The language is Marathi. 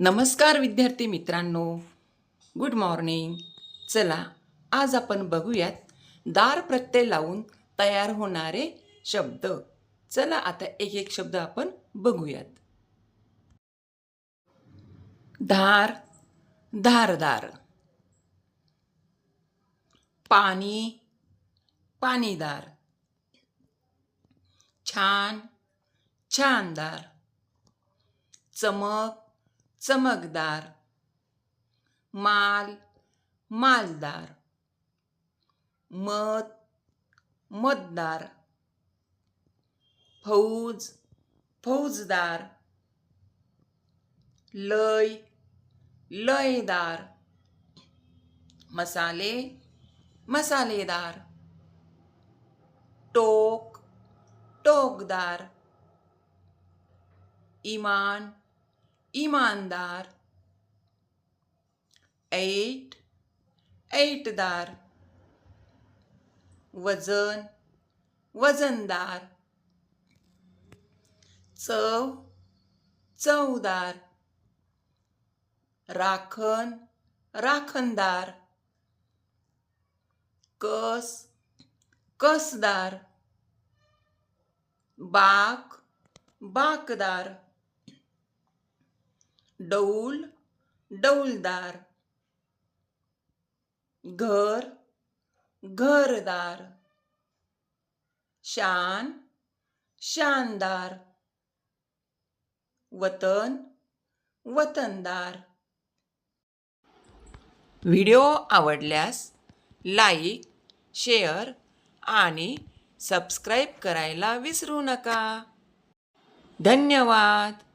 नमस्कार विद्यार्थी मित्रांनो. गुड मॉर्निंग चला आज आपण बघूयात दार प्रत्यय लावून तयार होणारे शब्द. चला आता एक एक शब्द आपण बघूयात. धार धारदार. पाणी पाणीदार. छान छानदार. चमक चमकदार माल मालदार मत मतदार फौज फौजदार लय लयदार मसाले मसालेदार टोक टोकदार इमान इमानदार ऐट ऐटदार वजन वजनदार चव चवदार राखण राखणदार कस कसदार बाक बाकदार डौल डौलदार घर घरदार शान शानदार वतन वतनदार. व्हिडिओ आवडल्यास लाईक शेअर आणि सबस्क्राईब करायला विसरू नका. धन्यवाद.